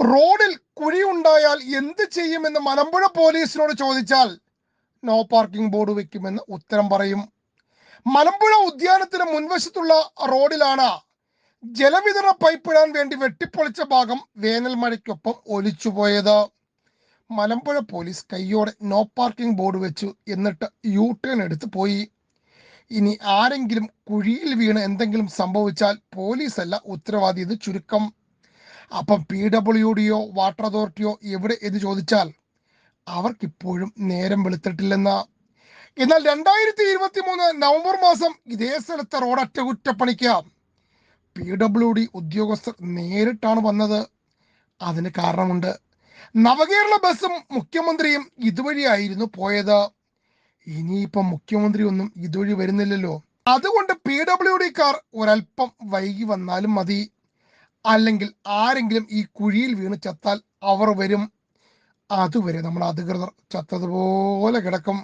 റോഡിൽ കുഴിയുണ്ടായാൽ എന്ത് ചെയ്യുമെന്ന് മലമ്പുഴ പോലീസിനോട് ചോദിച്ചാൽ നോ പാർക്കിംഗ് ബോർഡ് വെക്കുമെന്ന് ഉത്തരം പറയും. മലമ്പുഴ ഉദ്യാനത്തിന് മുൻവശത്തുള്ള റോഡിലാണ് ജലവിതരണ പൈപ്പ് ഇടാൻ വേണ്ടി വെട്ടിപ്പൊളിച്ച ഭാഗം വേനൽ മഴയ്ക്കൊപ്പം ഒലിച്ചുപോയത് മലമ്പുഴ പോലീസ് കയ്യോടെ നോ പാർക്കിംഗ് ബോർഡ് വെച്ചു എന്നിട്ട് യു ടേൺ എടുത്ത് പോയി. ഇനി ആരെങ്കിലും കുഴിയിൽ വീണ് എന്തെങ്കിലും സംഭവിച്ചാൽ പോലീസല്ല ഉത്തരവാദി ഇത് ചുരുക്കം. അപ്പം പി ഡബ്ല്യു ഡിയോ വാട്ടർ അതോറിറ്റിയോ എവിടെ എന്ന് ചോദിച്ചാൽ അവർക്കിപ്പോഴും നേരം വെളുത്തിട്ടില്ലെന്ന. എന്നാൽ രണ്ടായിരത്തി ഇരുപത്തി മൂന്ന് നവംബർ മാസം ഇതേ സ്ഥലത്തെ റോഡ് അറ്റകുറ്റപ്പണിക്ക് പി ഡബ്ല്യു ഡി ഉദ്യോഗസ്ഥർ നേരിട്ടാണ് വന്നത്. അതിന് കാരണമുണ്ട്. നവകേരള ബസ്സും മുഖ്യമന്ത്രിയും ഇതുവഴിയായിരുന്നു പോയത്. ഇനിയിപ്പം മുഖ്യമന്ത്രി ഒന്നും ഇതുവഴി വരുന്നില്ലല്ലോ. അതുകൊണ്ട് പി ഡബ്ല്യു ഡി കാർ ഒരൽപ്പം വൈകി വന്നാലും മതി. അല്ലെങ്കിൽ ആരെങ്കിലും ഈ കുഴിയിൽ വീണ് ചത്താൽ അവർ വരും. അതുവരെ നമ്മൾ അധികൃതർ ചത്തതുപോലെ കിടക്കും.